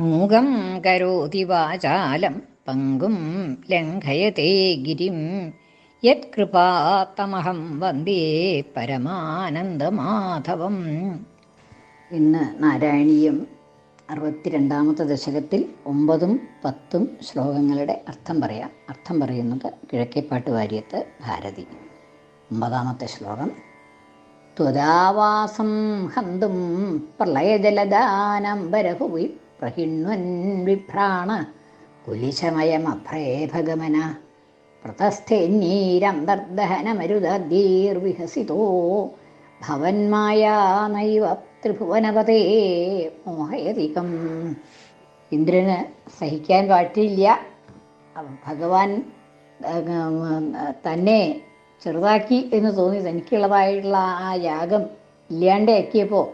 മൂകം കരോതി വാചാലം പങ്കും ലംഘയത്തെ ഗിരിം. യത്കൃപാത്തമഹം വന്ദേ പരമാനന്ദമാധവം. ഇന്ന് നാരായണീയം അറുപത്തിരണ്ടാമത്തെ ദശകത്തിൽ ഒമ്പതും പത്തും ശ്ലോകങ്ങളുടെ അർത്ഥം പറയാം. അർത്ഥം പറയുന്നത് കിഴക്കേപ്പാട്ട് വാര്യത്ത് ഭാരതി. ഒമ്പതാമത്തെ ശ്ലോകം. ത്വരാവാസം ഹന്തും പ്രളയജലദാനംബരഭുവി പ്രഹിണ്വൻ വിഭ്രാണ കുലിശമയമഭ്രേഭഗമന പ്രതസ്ഥേന്നീരന്തർദഹനമരുദീർവിഹസിതോ ഭവന്മായാനൈവ ത്രിഭുവനപതേ മോഹയതികം ഇന്ദ്രന് സഹിക്കാൻ പറ്റില്ല ഭഗവാൻ തന്നെ ചെറുതാക്കി എന്ന് തോന്നി. തനിക്കുള്ളതായിട്ടുള്ള ആ യാഗം ഇല്ലാണ്ടാക്കിയപ്പോൾ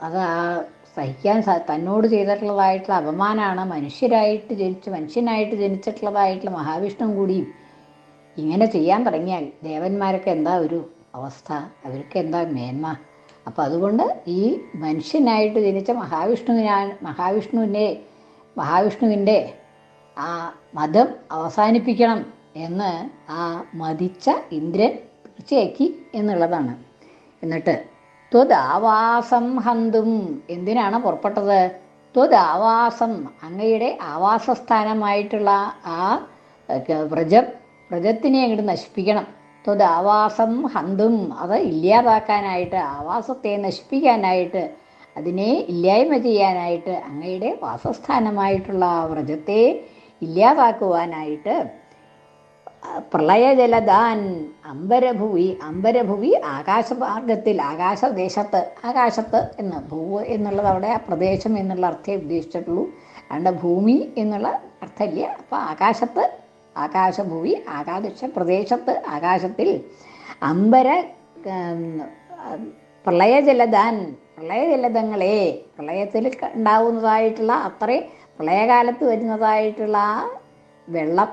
അത് ആ സഹിക്കാൻ തന്നോട് ചെയ്തിട്ടുള്ളതായിട്ടുള്ള അപമാനമാണ് മനുഷ്യരായിട്ട് ജനിച്ച് മനുഷ്യനായിട്ട് ജനിച്ചിട്ടുള്ളതായിട്ടുള്ള മഹാവിഷ്ണു കൂടിയും ഇങ്ങനെ ചെയ്യാൻ തുടങ്ങിയാൽ ദേവന്മാരൊക്കെ എന്താ ഒരു അവസ്ഥ? അവർക്ക് എന്താ മേന്മ? അപ്പം അതുകൊണ്ട് ഈ മനുഷ്യനായിട്ട് ജനിച്ച മഹാവിഷ്ണുവിനാ മഹാവിഷ്ണുവിന്റെ മഹാവിഷ്ണുവിന്റെ ആ മതം അവസാനിപ്പിക്കണം എന്ന് ആ മതിച്ച ഇന്ദ്രൻ തീർച്ചയാക്കി എന്നുള്ളതാണ്. എന്നിട്ട് ത്വദാവാസം ഹന്തും. എന്തിനാണ് പുറപ്പെട്ടത്? ത്വദാവാസം അങ്ങയുടെ ആവാസസ്ഥാനമായിട്ടുള്ള ആ വ്രജം വ്രജത്തിനെ അങ്ങോട്ട് നശിപ്പിക്കണം. ത്വദാവാസം ഹന്തും. അത് ഇല്ലാതാക്കാനായിട്ട് ആവാസത്തെ നശിപ്പിക്കാനായിട്ട് അതിനെ ഇല്ലായ്മ ചെയ്യാനായിട്ട് അങ്ങയുടെ വാസസ്ഥാനമായിട്ടുള്ള വ്രജത്തെ ഇല്ലാതാക്കുവാനായിട്ട് പ്രളയജലദാൻ അമ്പരഭുവി അമ്പരഭുവി ആകാശമാർഗത്തിൽ ആകാശദേശത്ത് ആകാശത്ത് എന്ന് ഭൂ എന്നുള്ളത് അവിടെ പ്രദേശം എന്നുള്ള അർത്ഥമേ ഉദ്ദേശിച്ചിട്ടുള്ളൂ. അതുകൊണ്ട് ഭൂമി എന്നുള്ള അർത്ഥമില്ല. അപ്പോൾ ആകാശത്ത് ആകാശഭൂവി ആകാശ പ്രദേശത്ത് ആകാശത്തിൽ അംബര പ്രളയജലദാൻ പ്രളയജലതങ്ങളെ പ്രളയത്തിൽ ഉണ്ടാവുന്നതായിട്ടുള്ള അത്രയും പ്രളയകാലത്ത് വരുന്നതായിട്ടുള്ള വെള്ളം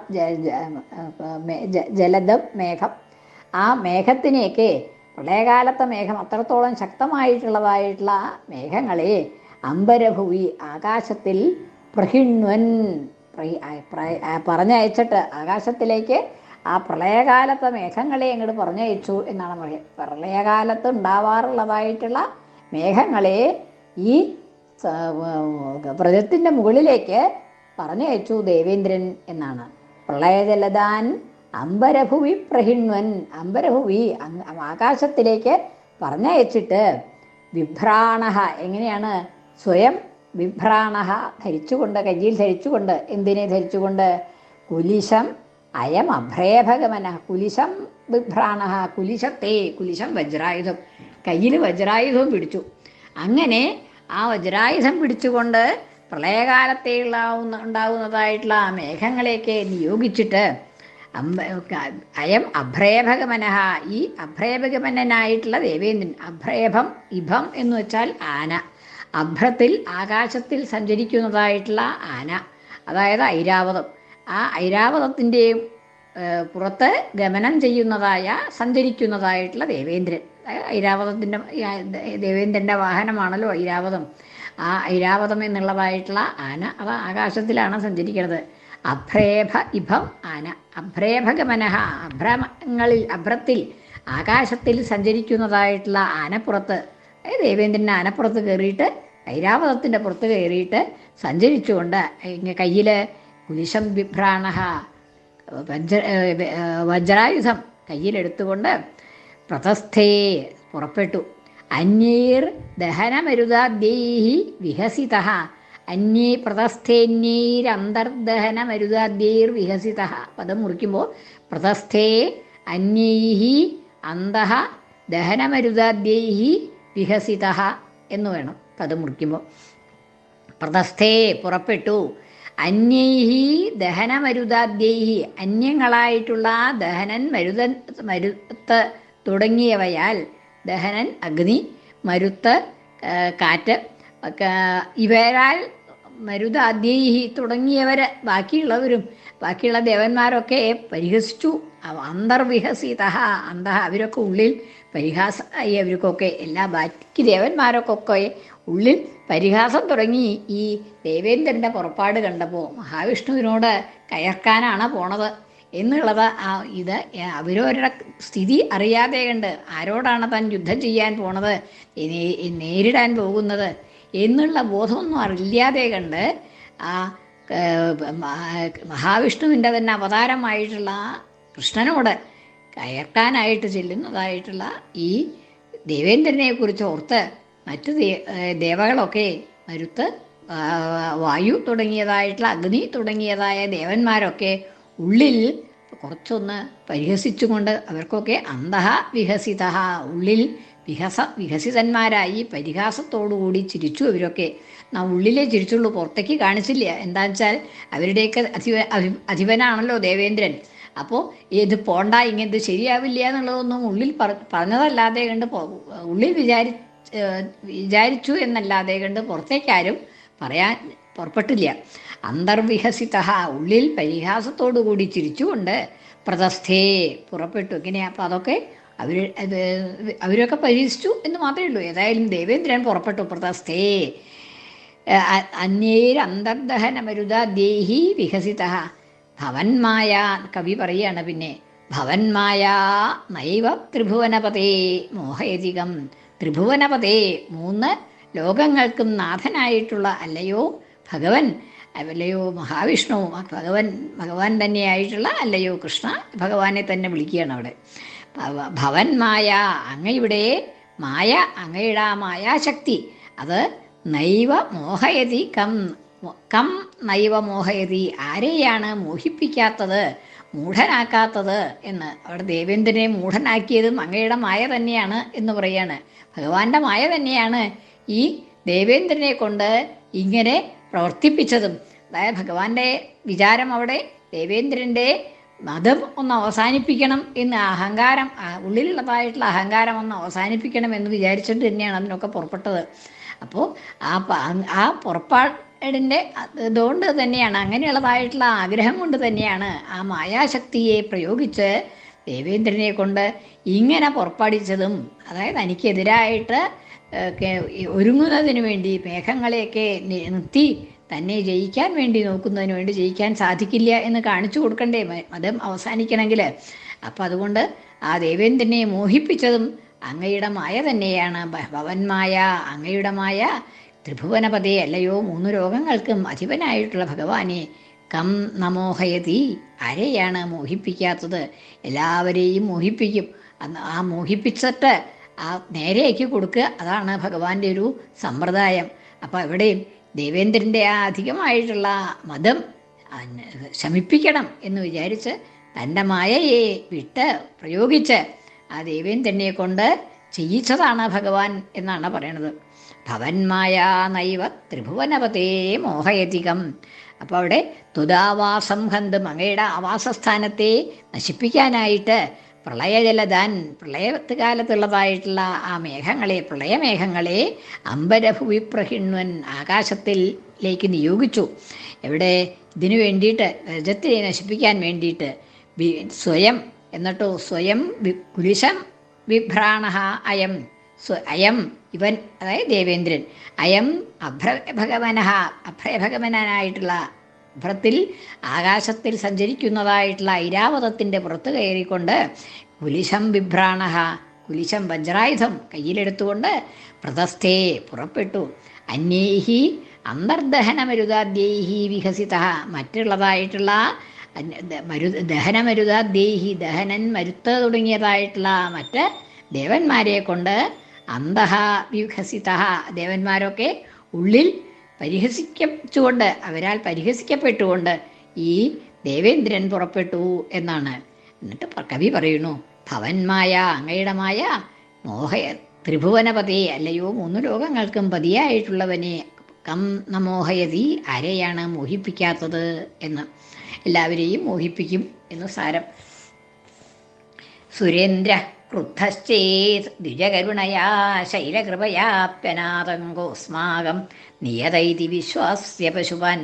ജലദം മേഘം. ആ മേഘത്തിനെയൊക്കെ പ്രളയകാലത്തെ മേഘം അത്രത്തോളം ശക്തമായിട്ടുള്ളതായിട്ടുള്ള മേഘങ്ങളെ അമ്പരഭൂവി ആകാശത്തിൽ പ്രഹിണ്വൻ പറഞ്ഞയച്ചിട്ട് ആകാശത്തിലേക്ക് ആ പ്രളയകാലത്തെ മേഘങ്ങളെ അങ്ങോട്ട് പറഞ്ഞയച്ചു എന്നാണ് പറയുക. പ്രളയകാലത്ത് ഉണ്ടാവാറുള്ളതായിട്ടുള്ള മേഘങ്ങളെ ഈ വ്രതത്തിന്റെ മുകളിലേക്ക് പറഞ്ഞയച്ചു ദേവേന്ദ്രൻ എന്നാണ്. പ്രളയജലദാൻ അമ്പരഭുവി പ്രഹിണ്വൻ അമ്പരഭുവി ആകാശത്തിലേക്ക് പറഞ്ഞയച്ചിട്ട് വിഭ്രാണഹ എങ്ങനെയാണ്? സ്വയം വിഭ്രാണഹ ധരിച്ചുകൊണ്ട് കയ്യിൽ ധരിച്ചുകൊണ്ട് എന്തിനെ ധരിച്ചുകൊണ്ട്? കുലിശം അയം അഭ്രേഭഗമന കുലിശം വിഭ്രാണഹ കുലിശത്തെ കുലിശം വജ്രായുധം. കയ്യിൽ വജ്രായുധവും പിടിച്ചു. അങ്ങനെ ആ വജ്രായുധം പിടിച്ചുകൊണ്ട് പ്രളയകാലത്തെ ഉള്ളാവുന്ന ഉണ്ടാവുന്നതായിട്ടുള്ള ആ മേഘങ്ങളെയൊക്കെ നിയോഗിച്ചിട്ട് അയം അഭ്രേഭഗമനഹ ഈ അഭ്രേഭഗമനായിട്ടുള്ള ദേവേന്ദ്രൻ അഭ്രേഭം ഇഭം എന്ന് വെച്ചാൽ ആന. അഭ്രത്തിൽ ആകാശത്തിൽ സഞ്ചരിക്കുന്നതായിട്ടുള്ള ആന. അതായത് ഐരാവതം. ആ ഐരാവതത്തിന്റെയും പുറത്ത് ഗമനം ചെയ്യുന്നതായ സഞ്ചരിക്കുന്നതായിട്ടുള്ള ദേവേന്ദ്രൻ. ഐരാവതത്തിന്റെ ദേവേന്ദ്രന്റെ വാഹനമാണല്ലോ ഐരാവതം. ആ ഐരാവതം എന്നുള്ളതായിട്ടുള്ള ആന അത് ആകാശത്തിലാണ് സഞ്ചരിക്കുന്നത്. അഭ്രേഭ ഇഭം ആന. അഭ്രേഭഗമനഹ അഭ്രമങ്ങളിൽ അഭ്രത്തിൽ ആകാശത്തിൽ സഞ്ചരിക്കുന്നതായിട്ടുള്ള ആനപ്പുറത്ത്. ദേവേന്ദ്രൻ ആനപ്പുറത്ത് കയറിയിട്ട് ഐരാവതത്തിന്റെ പുറത്ത് കയറിയിട്ട് സഞ്ചരിച്ചുകൊണ്ട് കയ്യിൽ കുലിശം വിഭ്രാണഹ വജ്ര വജ്രായുധം കയ്യിലെടുത്തുകൊണ്ട് പ്രതസ്ഥേ പുറപ്പെട്ടു. അന്യീർ ദഹനമരുതാദ്യൈ വിഹസിത. അന്യേ പ്രതസ്ഥേന്യൈരന്തർദഹനമരുതാദ്യൈർ വിഹസിത. പദം മുറിക്കുമ്പോൾ പ്രതസ്ഥേ അന്യൈ അന്തഃ ദഹനമരുതാദ്യൈ വിഹസിത എന്ന് വേണം പദം മുറിക്കുമ്പോൾ പ്രതസ്ഥേ പുറപ്പെട്ടു. അന്യൈഹി ദഹനമരുതാദ്യൈഹി അന്യങ്ങളായിട്ടുള്ള ദഹനൻ മരുതൻ മരുത്ത് തുടങ്ങിയവയാൽ ദഹനൻ അഗ്നി മരുത്ത് കാറ്റ് ഇവരാൽ മരുതാദ്യേഹി തുടങ്ങിയവർ ബാക്കിയുള്ളവരും ബാക്കിയുള്ള ദേവന്മാരൊക്കെ പരിഹസിച്ചു. അന്തർവിഹസിത അന്ത അവരൊക്കെ ഉള്ളിൽ പരിഹാസമായി അവർക്കൊക്കെ എല്ലാ ബാക്കി ദേവന്മാരൊക്കെ ഉള്ളിൽ പരിഹാസം തുടങ്ങി. ഈ ദേവേന്ദ്രന്റെ പുറപ്പാട് കണ്ടപ്പോൾ മഹാവിഷ്ണുവിനോട് കയർക്കാനാണ് പോണത്. എന്നുള്ളത് ഇത് അവരവരുടെ സ്ഥിതി അറിയാതെ കണ്ട് ആരോടാണ് താൻ യുദ്ധം ചെയ്യാൻ പോണത്? നേരിടാൻ പോകുന്നത്? എന്നുള്ള ബോധമൊന്നും അറിയാതെ കണ്ട് ആ മഹാവിഷ്ണുവിന്റെ തന്നെ അവതാരമായിട്ടുള്ള ആ കൃഷ്ണനോട് കയർക്കാനായിട്ട് ചെല്ലുന്നതായിട്ടുള്ള ഈ ദേവേന്ദ്രനെ കുറിച്ച് ഓർത്ത് മറ്റു ദേവകളൊക്കെ മരുത്ത് വായു തുടങ്ങിയതായിട്ടുള്ള അഗ്നി തുടങ്ങിയതായ ദേവന്മാരൊക്കെ ഉള്ളിൽ കുറച്ചൊന്ന് പരിഹസിച്ചുകൊണ്ട് അവർക്കൊക്കെ അന്തഹ വിഹസിത. ഉള്ളിൽ വിഹസ വികസിതന്മാരായി പരിഹാസത്തോടുകൂടി ചിരിച്ചു അവരൊക്കെ നാ ഉള്ളിലെ ചിരിച്ചുള്ളൂ പുറത്തേക്ക് കാണിച്ചില്ല. എന്താ വെച്ചാൽ അവരുടെയൊക്കെ അധിപ അധി- അധിപനാണല്ലോ ദേവേന്ദ്രൻ. അപ്പോൾ ഇത് പോണ്ട ഇങ്ങനത് ശരിയാവില്ല എന്നുള്ളതൊന്നും ഉള്ളിൽ പറ പറഞ്ഞതല്ലാതെ കണ്ട് ഉള്ളിൽ വിചാരി വിചാരിച്ചു എന്നല്ലാതെ കണ്ട് പുറത്തേക്കാരും പറയാൻ പുറപ്പെട്ടില്ല. അന്തർവിഹസിത ഉള്ളിൽ പരിഹാസത്തോടു കൂടി ചിരിച്ചുകൊണ്ട് പ്രതസ്ഥേ പുറപ്പെട്ടു. ഇങ്ങനെയാ അപ്പം അതൊക്കെ അവർ അവരൊക്കെ പരിഹസിച്ചു എന്ന് മാത്രമേ ഉള്ളൂ. ഏതായാലും ദേവേന്ദ്രൻ പുറപ്പെട്ടു. പ്രതസ്ഥേ. അന്യേരന്തർദഹനമരുത ദേഹി വികസിത ഭവന്മായ കവി പറയാണ് പിന്നെ ഭവന്മായ നൈവ ത്രിഭുവനപതേ മോഹയതികം ത്രിഭുവനപതേ മൂന്ന് ലോകങ്ങൾക്കും നാഥനായിട്ടുള്ള അല്ലയോ? ഭഗവൻ അല്ലയോ മഹാവിഷ്ണു ഭഗവൻ ഭഗവാൻ തന്നെയായിട്ടുള്ള അല്ലയോ കൃഷ്ണ ഭഗവാനെ തന്നെ വിളിക്കുകയാണ് അവിടെ. ഭവ- ഭവൻ മായ അങ്ങയുടെ മായ അങ്ങയുടെ ആ മായാശക്തി അത് നൈവ മോഹയതി കം കം നൈവ മോഹയതി ആരെയാണ് മോഹിപ്പിക്കാത്തത് മൂഢനാക്കാത്തത് എന്ന്. അവിടെ ദേവേന്ദ്രനെ മൂഢനാക്കിയതും അങ്ങയുടെ മായ തന്നെയാണ് എന്ന് പറയാണ്. ഭഗവാന്റെ മായ തന്നെയാണ് ഈ ദേവേന്ദ്രനെ കൊണ്ട് ഇങ്ങനെ പ്രവർത്തിപ്പിച്ചതും. അതായത് ഭഗവാന്റെ വിചാരം അവിടെ ദേവേന്ദ്രന്റെ മതം ഒന്ന് അവസാനിപ്പിക്കണം എന്ന് അഹങ്കാരം ഉള്ളിലുള്ളതായിട്ടുള്ള അഹങ്കാരം ഒന്ന് അവസാനിപ്പിക്കണം എന്ന് വിചാരിച്ചിട്ട് തന്നെയാണ് അതിനൊക്കെ പുറപ്പെട്ടത്. അപ്പോൾ ആ ആ പുറപ്പാടിന്റെ ഇതുകൊണ്ട് തന്നെയാണ് അങ്ങനെയുള്ളതായിട്ടുള്ള ആഗ്രഹം കൊണ്ട് തന്നെയാണ് ആ മായാശക്തിയെ പ്രയോഗിച്ച് ദേവേന്ദ്രനെ കൊണ്ട് ഇങ്ങനെ പുറപ്പാടിച്ചതും. അതായത് എനിക്കെതിരായിട്ട് ഒരുങ്ങുന്നതിന് വേണ്ടി മേഘങ്ങളെയൊക്കെ നിർത്തി തന്നെ ജയിക്കാൻ വേണ്ടി നോക്കുന്നതിന് വേണ്ടി ജയിക്കാൻ സാധിക്കില്ല എന്ന് കാണിച്ചു കൊടുക്കണ്ടേ മതം അവസാനിക്കണമെങ്കിൽ. അപ്പം അതുകൊണ്ട് ആ ദേവേന്ദ്രനെ മോഹിപ്പിച്ചതും അങ്ങയുടെ മായ തന്നെയാണ്. ഭവന്മായ അങ്ങയുടെ മായ ത്രിഭുവനപതേ അല്ലയോ മൂന്ന് രോഗങ്ങൾക്കും അധിപനായിട്ടുള്ള ഭഗവാനെ കം നമോഹയതി ആരെയാണ് മോഹിപ്പിക്കാത്തത്. എല്ലാവരെയും മോഹിപ്പിക്കും. ആ മോഹിപ്പിച്ചിട്ട് ആ നേരെയാക്കി കൊടുക്കുക. അതാണ് ഭഗവാന്റെ ഒരു സമ്പ്രദായം. അപ്പോൾ എവിടെയും ദേവേന്ദ്രന്റെ ആ അധികമായിട്ടുള്ള മതം ശമിപ്പിക്കണം എന്ന് വിചാരിച്ച് തന്റെ മായയെ വിട്ട് പ്രയോഗിച്ച് ആ ദേവേന്ദ്രനെ കൊണ്ട് ചെയ്യിച്ചതാണ് ഭഗവാൻ എന്നാണ് പറയണത്. ഭവന്മായ നൈവ ത്രിഭുവനപതേ മോഹയതികം അപ്പോൾ അവിടെ തുതാവാസം ഹന്ത് മങ്ങയുടെ ആവാസസ്ഥാനത്തെ നശിപ്പിക്കാനായിട്ട് പ്രളയജലദാൻ പ്രളയത്ത് കാലത്തുള്ളതായിട്ടുള്ള ആ മേഘങ്ങളെ പ്രളയമേഘങ്ങളെ അമ്പരഭുവി പ്രഹിണ്വൻ ആകാശത്തിലേക്ക് നിയോഗിച്ചു. എവിടെ? ഇതിനു വേണ്ടിയിട്ട് രജത്തിനെ നശിപ്പിക്കാൻ വേണ്ടിയിട്ട്. സ്വയം എന്നിട്ടോ സ്വയം കുലിശം വിഭ്രാണ അയം സ്വ- അയം ഇവൻ അതായത് ദേവേന്ദ്രൻ അയം അഭ്രഭഗവന അഭ്രഭഗവനായിട്ടുള്ള അഭ്രത്തിൽ ആകാശത്തിൽ സഞ്ചരിക്കുന്നതായിട്ടുള്ള ഐരാവതത്തിന്റെ പുറത്ത് കയറിക്കൊണ്ട് കുലിശം വിഭ്രാണ കുലിശം വജ്രായുധം കയ്യിലെടുത്തുകൊണ്ട് പ്രതസ്ഥേ പുറപ്പെട്ടു. അന്യേഹി അന്തർദഹനമരുതാദ്യേഹി വികസിത മറ്റുള്ളതായിട്ടുള്ള മരു ദഹനമരുതാദ്യേഹി ദഹനൻ മരുത്ത് തുടങ്ങിയതായിട്ടുള്ള മറ്റ് ദേവന്മാരെ കൊണ്ട് അന്തഹ വികസിത ദേവന്മാരൊക്കെ ഉള്ളിൽ പരിഹസിക്കച്ചുകൊണ്ട് അവരാൽ പരിഹസിക്കപ്പെട്ടുകൊണ്ട് ഈ ദേവേന്ദ്രൻ പുറപ്പെട്ടു എന്നാണ്. എന്നിട്ട് കവി പറയുന്നു ഭവന്മായ അങ്ങയുടെ മായ മോഹയ ത്രിഭുവനപതി അല്ലയോ മൂന്ന് ലോകങ്ങൾക്കും പതിയായിട്ടുള്ളവനെ കം നമോഹയതി ആരെയാണ് മോഹിപ്പിക്കാത്തത്? എന്ന്. എല്ലാവരെയും മോഹിപ്പിക്കും എന്ന് സാരം. സുരേന്ദ്ര ക്രുദ്ധശ്ചേത് ദ്വിജകരുണയാ ശൈലകൃപയാപ്യനാതങ്കോസ്മാകം നിയതൈതി വിശ്വാസ്യ പശുപൻ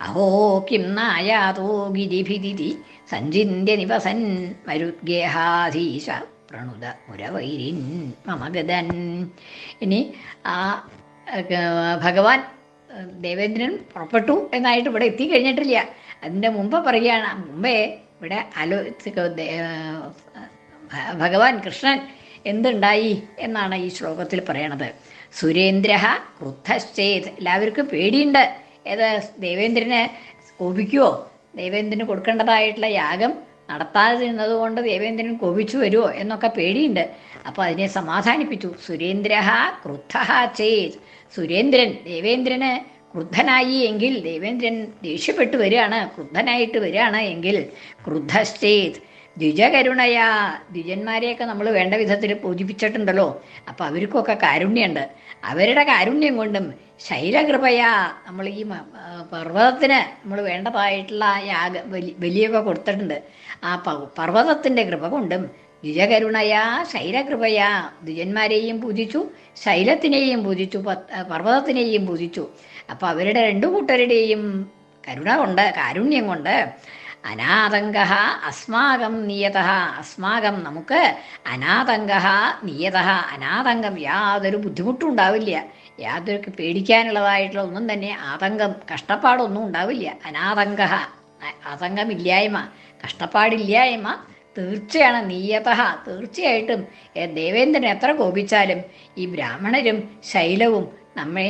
അഹോ കിം നായാതോ ഗിരിഭിതി സഞ്ചിന്യ നിവസൻ മരുദ്ഗേഹാധീശ പ്രണുത മുരവൈരിൻ മമഗതൻ ഇനി ആ ഭഗവാൻ ദേവേന്ദ്രൻ പുറപ്പെട്ടു എന്നായിട്ട് ഇവിടെ എത്തിക്കഴിഞ്ഞിട്ടില്ല. അതിന്റെ മുമ്പ് പറയുകയാണ് മുമ്പേ ഇവിടെ ഭ- ഭഗവാൻ കൃഷ്ണൻ എന്തുണ്ടായി എന്നാണ് ഈ ശ്ലോകത്തിൽ പറയണത്. സുരേന്ദ്ര ക്രുദ്ധശ്ചേത്. എല്ലാവർക്കും പേടിയുണ്ട്. ഏത് ദേവേന്ദ്രനെ കോപിക്കുവോ? ദേവേന്ദ്രന് കൊടുക്കേണ്ടതായിട്ടുള്ള യാഗം നടത്താതെ നിന്നത് കൊണ്ട് ദേവേന്ദ്രൻ കോപിച്ചു വരുമോ എന്നൊക്കെ പേടിയുണ്ട്. അപ്പോൾ അതിനെ സമാധാനിപ്പിച്ചു. സുരേന്ദ്ര ക്രുദ്ധ ചേത്. സുരേന്ദ്രൻ ദേവേന്ദ്രന് ക്രുദ്ധനായി എങ്കിൽ ദേവേന്ദ്രൻ ദേഷ്യപ്പെട്ടു വരികയാണ്. ക്രുദ്ധനായിട്ട് വരികയാണ് എങ്കിൽ ക്രുദ്ധശ്ചേത്. ദ്വിജകരുണയാ. ദ്വിജന്മാരെയൊക്കെ നമ്മൾ വേണ്ട വിധത്തിൽ പൂജിപ്പിച്ചിട്ടുണ്ടല്ലോ. അപ്പോൾ അവർക്കൊക്കെ കാരുണ്യമുണ്ട് അവരുടെ കാരുണ്യം കൊണ്ടും ശൈലകൃപയാ നമ്മൾ ഈ പർവതത്തിന് നമ്മൾ വേണ്ടതായിട്ടുള്ള യാഗ ബലി ബലിയൊക്കെ കൊടുത്തിട്ടുണ്ട്. ആ പർവതത്തിന്റെ കൃപ കൊണ്ടും ദ്വിജകരുണയാ ശൈലകൃപയാ ദ്വിജന്മാരെയും പൂജിച്ചു ശൈലത്തിനെയും പൂജിച്ചു പർവതത്തിനെയും പൂജിച്ചു. അപ്പോൾ അവരുടെ രണ്ടു കൂട്ടരുടെയും കരുണ കൊണ്ട് കാരുണ്യം കൊണ്ട് അനാതങ്ക അസ്മാകം നിയത. അസ്മാകം നമുക്ക് അനാതങ്ക നിയത. അനാതങ്കം യാതൊരു ബുദ്ധിമുട്ടും ഉണ്ടാവില്ല. യാതൊരു പേടിക്കാനുള്ളതായിട്ടുള്ള ഒന്നും തന്നെ ആതങ്കം കഷ്ടപ്പാടൊന്നും ഉണ്ടാവില്ല. അനാതങ്ക ആതങ്കമില്ലായ്മ കഷ്ടപ്പാടില്ലായ്മ തീർച്ചയാണ് നീയത. തീർച്ചയായിട്ടും ദേവേന്ദ്രൻ എത്ര കോപിച്ചാലും ഈ ബ്രാഹ്മണരും ശൈലവും നമ്മെ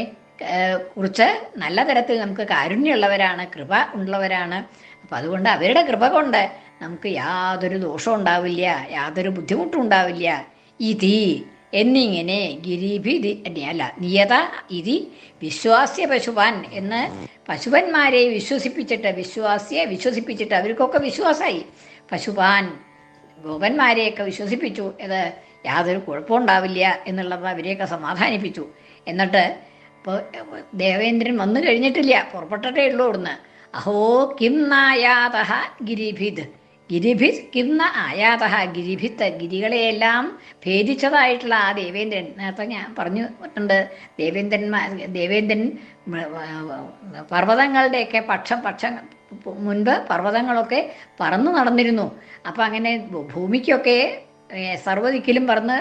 കുറിച്ച് നല്ല തരത്തിൽ നമുക്ക് കാരുണ്യമുള്ളവരാണ് കൃപ ഉള്ളവരാണ്. അപ്പം അതുകൊണ്ട് അവരുടെ കൃപ കൊണ്ട് നമുക്ക് യാതൊരു ദോഷവും ഉണ്ടാവില്ല യാതൊരു ബുദ്ധിമുട്ടും ഉണ്ടാവില്ല. ഇതി എന്നിങ്ങനെ ഗിരിഭി അല്ല നിയത ഇതി വിശ്വാസ്യ പശുവാൻ എന്ന് പശുവന്മാരെ വിശ്വസിപ്പിച്ചിട്ട് വിശ്വാസ്യെ വിശ്വസിപ്പിച്ചിട്ട് അവർക്കൊക്കെ വിശ്വാസമായി പശുപാൻ ഗോപന്മാരെയൊക്കെ വിശ്വസിപ്പിച്ചു ഇത് യാതൊരു കുഴപ്പമുണ്ടാവില്ല എന്നുള്ളത് അവരെയൊക്കെ സമാധാനിപ്പിച്ചു. എന്നിട്ട് ഇപ്പോൾ ദേവേന്ദ്രൻ വന്നു കഴിഞ്ഞിട്ടില്ല പുറപ്പെട്ടിട്ടേ ഉള്ളൂ ഇവിടുന്ന് അഹോ കിം നായാത ഗിരിഭിത്. ഗിരിഭിത് കിം ന ആയാത ഗിരിഭിത്ത് ഗിരികളെയെല്ലാം ഭേദിച്ചതായിട്ടുള്ള ആ ദേവേന്ദ്രൻ. നേരത്തെ ഞാൻ പറഞ്ഞിട്ടുണ്ട് ദേവേന്ദ്രന്മാർ ദേവേന്ദ്രൻ പർവതങ്ങളുടെയൊക്കെ പക്ഷം പക്ഷം മുൻപ് പർവതങ്ങളൊക്കെ പറന്നു നടന്നിരുന്നു. അപ്പം അങ്ങനെ ഭൂമിക്കൊക്കെ സർവദിക്കിലും പറന്ന്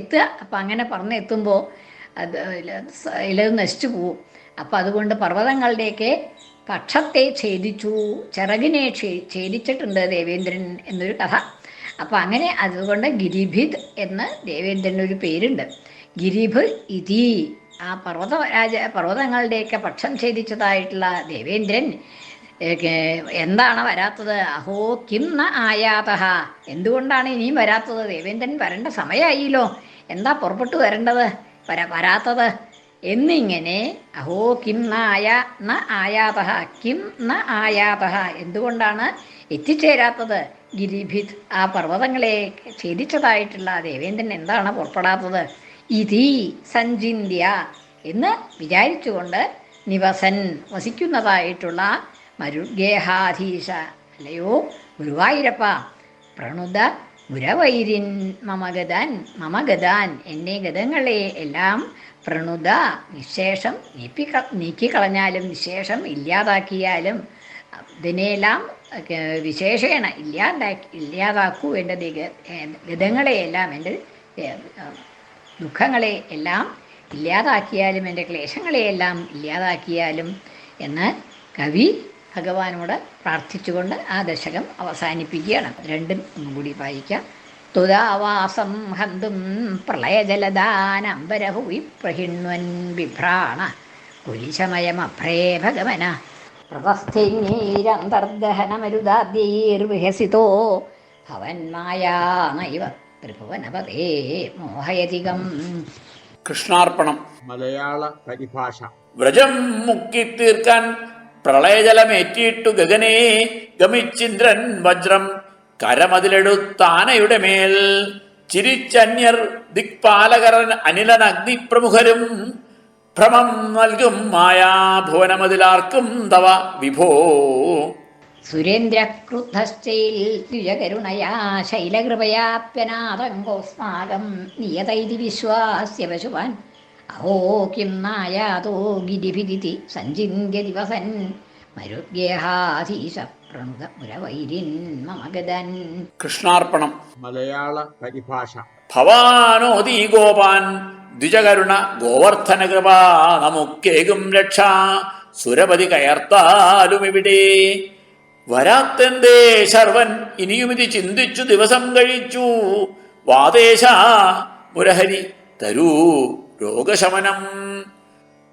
എത്തുക. അപ്പം അങ്ങനെ പറന്ന് എത്തുമ്പോൾ അത് ഇലത് നശിച്ചു പോവും. അപ്പം അതുകൊണ്ട് പർവതങ്ങളുടെയൊക്കെ പക്ഷത്തെ ഛേദിച്ചു ചിറകിനെ ഛേദിച്ചിട്ടുണ്ട് ദേവേന്ദ്രൻ എന്നൊരു കഥ. അപ്പം അങ്ങനെ അതുകൊണ്ട് ഗിരിഭിത് എന്ന് ദേവേന്ദ്രന് ഒരു പേരുണ്ട്. ഗിരിഭ് ഇതി. ആ പർവത രാജ പർവതങ്ങളുടെയൊക്കെ പക്ഷം ഛേദിച്ചതായിട്ടുള്ള ദേവേന്ദ്രൻ എന്താണ് വരാത്തത്? അഹോ കിം ന ആയാത എന്തുകൊണ്ടാണ് ഇനിയും വരാത്തത്? ദേവേന്ദ്രൻ വരേണ്ട സമയമായില്ലോ എന്താ പുറപ്പെട്ടു വരേണ്ടത്? വര വരാത്തത്? എന്നിങ്ങനെ അഹോ കിം ന ആയാ ന ആയാത കിം ന ആയാത എന്തുകൊണ്ടാണ് എത്തിച്ചേരാത്തത്? ഗിരിഭിത് ആ പർവതങ്ങളെ ഛേദിച്ചതായിട്ടുള്ള ദേവേന്ദ്രൻ എന്താണ് പുറപ്പെടാത്തത്? ഇതി സഞ്ചിന്യ എന്ന് വിചാരിച്ചുകൊണ്ട് നിവസൻ വസിക്കുന്നതായിട്ടുള്ള മരുഗേഹാധീശ അല്ലയോ ഗുരുവായൂരപ്പ പ്രണുത ഗുരവൈരിൻ മമഗതാൻ മമഗതാൻ എന്നെ ഗതങ്ങളെ എല്ലാം പ്രണുത നിശേഷം നീക്കി നീക്കിക്കളഞ്ഞാലും നിശേഷം ഇല്ലാതാക്കിയാലും ഇതിനെല്ലാം വിശേഷേണ ഇല്ലാതാക്കി ഇല്ലാതാക്കൂ എന്റെ വിധങ്ങളെയെല്ലാം എന്റെ ദുഃഖങ്ങളെ എല്ലാം ഇല്ലാതാക്കിയാലും എന്റെ ക്ലേശങ്ങളെയെല്ലാം ഇല്ലാതാക്കിയാലും എന്ന് കവി ഭഗവാനോട് പ്രാർത്ഥിച്ചുകൊണ്ട് ആ ദശകം അവസാനിപ്പിക്കുകയാണ്. രണ്ടും കൂടി വായിക്കാം. തുതാവാസം ഹന്തും പ്രളയജലദാനംബരഭുവി പ്രഹിണ്വൻ ബിഭ്രാണ കുരിശമയമഭ്രേ ഭഗവന പ്രതസ്ഥൈരന്തർദഹനമരുദാദ്യൈർവിഹസിതോ ഭവന്മായാ നൈവ ത്രിഭുവനപതേ മോഹയതികം. കൃഷ്ണാർപ്പണം. മലയാള പരിഭാഷ. വ്രജം മുക്കിത്തീർക്കാൻ പ്രളയജലമേറ്റിയിട്ടു ഗഗനേ. ഗമിച്ചിന്ദ്രൻ വജ്രം കരമതിലെടുത്താനയുടെ മേൽ ചിരിച്ചന്യർ ദിക്പാലകർ അനിലൻ അഗ്നിപ്രമുഖരും ഭ്രമം നൽകും മായാഭുവനമതിലാർക്കും തവ വിഭോ. സുരേന്ദ്രക്രുദ്ധശ്ചൈൽ ദ്വിജകരുണയാ ശൈലകൃപയാപ്യനാതങ്കോസ്മാകം നിയതൈതി വിശ്വാസ്യ പശുവാൻ. അഹോ കിം നായാതോ ഗിരിഭിരിതി സഞ്ചിന്യ ദിവസൻ. മരുഗേഹാധീശ പ്രണുത മുരവൈരിൻ മമഗതൻ കൃഷ്ണാർപ്പണം. മലയാള പരിഭാഷ. ഭവാനോദീ ഗോപാൻ ദ്വിജകരുണ ഗോവർദ്ധന കൃപ നമുക്കേകും രക്ഷ. സുരപതി കയർത്താലും ഇവിടെ. വരാത്തെന്തേ ശർവൻ ഇനിയുമിതി ചിന്തിച്ചു ദിവസം കഴിച്ചു. വാദേശ മുരഹരി തരൂ രോഗശമനം.